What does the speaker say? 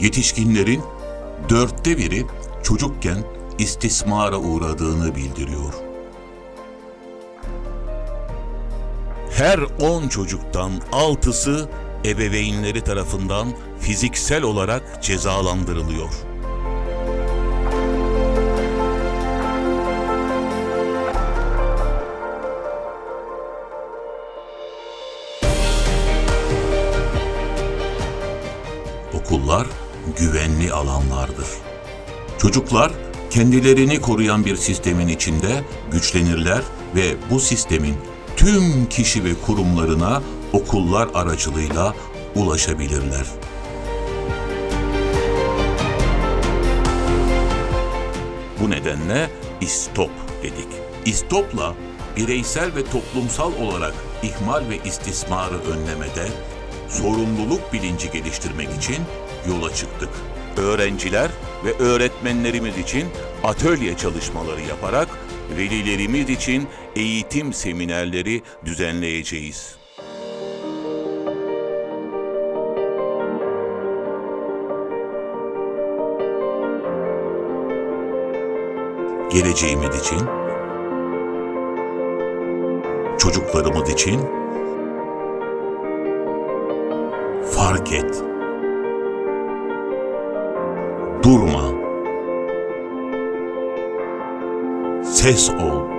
Yetişkinlerin dörtte biri çocukken istismara uğradığını bildiriyor. Her 10 çocuktan 6'sı ebeveynleri tarafından fiziksel olarak cezalandırılıyor. Okullar güvenli alanlardır. Çocuklar kendilerini koruyan bir sistemin içinde güçlenirler ve bu sistemin tüm kişi ve kurumlarına okullar aracılığıyla ulaşabilirler. Bu nedenle istop dedik. İstopla bireysel ve toplumsal olarak ihmal ve istismarı önlemede sorumluluk bilinci geliştirmek için yola çıktık. Öğrenciler ve öğretmenlerimiz için atölye çalışmaları yaparak velilerimiz için eğitim seminerleri düzenleyeceğiz. Geleceğimiz için, çocuklarımız için fark et. Durma. Ses ol.